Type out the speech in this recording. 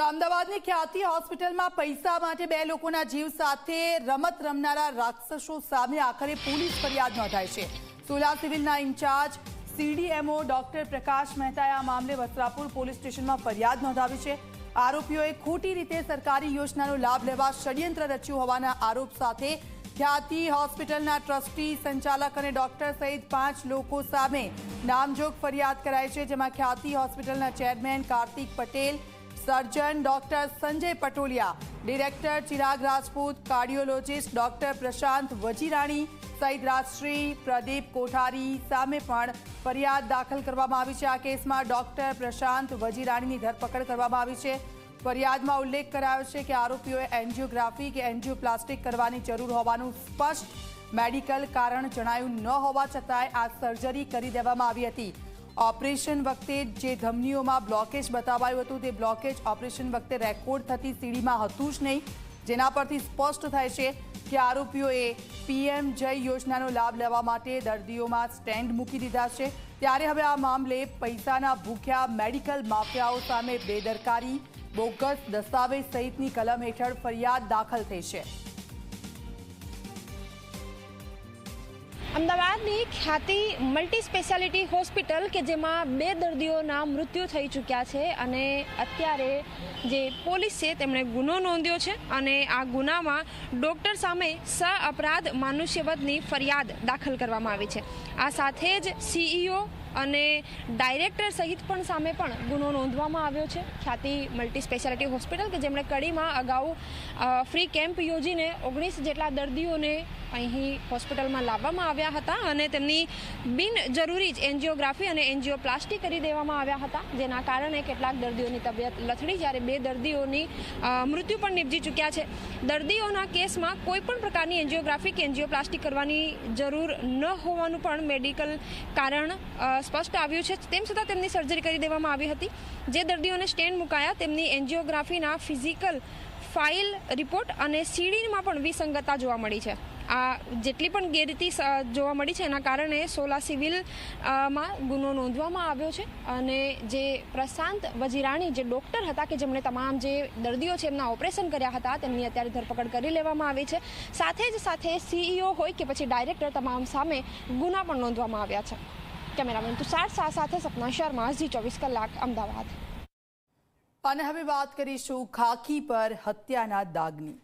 તો અમદાવાદની ખ્યાતિ હોસ્પિટલમાં પૈસા માટે બે લોકોના જીવ સાથે રમત રમનારા રાક્ષસો સામે આખરે પોલીસ ફરિયાદ નોંધાઈ છે. સોલા સિવિલના ઇન્ચાર્જ, સીડીએમઓ ડોક્ટર પ્રકાશ મહેતાએ આ મામલે વસ્ત્રાપુર પોલીસ સ્ટેશનમાં ફરિયાદ નોંધાવી છે. આરોપીઓએ ખોટી રીતે સરકારી યોજનાનો લાભ લેવા ષડયંત્ર રચ્યું હોવાના આરોપ સાથે ખ્યાતિ હોસ્પિટલના ટ્રસ્ટી, સંચાલક અને ડોક્ટર સહિત પાંચ લોકો સામે નામજોગ ફરિયાદ કરાઈ છે, જેમાં ખ્યાતિ હોસ્પિટલના chairman Kartik Patel surgeon doctor Sanjay Patoliya, director Chirag Rajput, cardiologist doctor Prashant Vazirani સહિત રાજશ્રી પ્રદીપ કોઠારી સામે પણ ફરિયાદ દાખલ કરવામાં આવી છે. આ કેસમાં ડોક્ટર પ્રશાંત વજીરાણીની ધરપકડ કરવામાં આવી છે. ફરિયાદમાં ઉલ્લેખ કરાયો છે કે આરોપીઓએ એન્જિયોગ્રાફી કે એન્જિયોપ્લાસ્ટિક કરવાની જરૂર હોવાનું સ્પષ્ટ મેડિકલ કારણ જણાયું ન હોવા છતાંય આ સર્જરી કરી દેવામાં આવી હતી. ઓપરેશન વખતે જે ધમનીઓમાં બ્લોકેજ બતાવાયું હતું, તે બ્લોકેજ ઓપરેશન વખતે રેકોર્ડ થતી સીડીમાં હતું જ નહીં. જેના પરથી સ્પષ્ટ થાય છે કે આરોપીઓએ પીએમ જય યોજનાનો લાભ લેવા માટે દર્દીઓમાં સ્ટેન્ડ મૂકી દીધા છે. ત્યારે હવે આ મામલે પૈસાના ભૂખ્યા મેડિકલ માફિયાઓ સામે બેદરકારી, બોગસ દસ્તાવેજ સહિતની કલમ હેઠળ ફરિયાદ દાખલ થઈ છે. અમદાવાદની ખ્યાતિ મલ્ટી સ્પેશિયાલિટી હોસ્પિટલ કે જેમાં બે દર્દીઓના મૃત્યુ થઈ ચૂક્યા છે અને અત્યારે જે પોલીસ છે તેમણે ગુનો નોંધ્યો છે અને આ ગુનામાં ડોક્ટર સામે સ અપરાધ માનુષ્યવધની ફરિયાદ દાખલ કરવામાં આવી છે. આ સાથે જ સીઈઓ અને ડાયરેક્ટર સહિત પણ સામે પણ ગુનો નોંધવામાં આવ્યો છે. ખ્યાતિ મલ્ટી સ્પેશિયાલિટી હોસ્પિટલ કે જેમણે કડીમાં અગાઉ ફ્રી કેમ્પ યોજીને ઓગણીસ જેટલા દર્દીઓને અહીં હોસ્પિટલમાં લાવવામાં આવ્યા હતા અને તેમની બિનજરૂરી જ એન્જિયોગ્રાફી અને એન્જિયોપ્લાસ્ટી કરી દેવામાં આવ્યા હતા, જેના કારણે કેટલાક દર્દીઓની તબિયત લથડી જ્યારે બે દર્દીઓની મૃત્યુ પણ નિપજી ચૂક્યા છે. દર્દીઓના કેસમાં કોઈ પણ પ્રકારની એન્જિયોગ્રાફી કે એન્જિયોપ્લાસ્ટી કરવાની જરૂર ન હોવાનું પણ મેડિકલ કારણ સ્પષ્ટ આવ્યું છે. તેમ છતાં તેમની સર્જરી કરી દેવામાં આવી હતી. જે દર્દીઓને સ્ટેન્ડ મુકાયા, તેમની એન્જિયોગ્રાફીના ફિઝિકલ ફાઇલ રિપોર્ટ અને સીડીમાં પણ વિસંગતતા જોવા મળી છે. આ જેટલી પણ ગેરરીતિ જોવા મળી છે એના કારણે સોલા સિવિલમાં ગુનો નોંધવામાં આવ્યો છે અને જે પ્રશાંત વજીરાણી, જે ડૉક્ટર હતા કે જેમણે તમામ જે દર્દીઓ છે એમના ઓપરેશન કર્યા હતા, તેમની અત્યારે ધરપકડ કરી લેવામાં આવી છે. સાથે જ સાથે સીઈઓ હોય કે પછી ડાયરેક્ટર તમામ સામે ગુના પણ નોંધવામાં આવ્યા છે. કેમેરામેન તુષાર શાહ સાથે સપના શર્મા, ઝી ચોવીસ કલાક, અમદાવાદ. અને હવે વાત કરીશું ખાખી પર હત્યાના દાગની.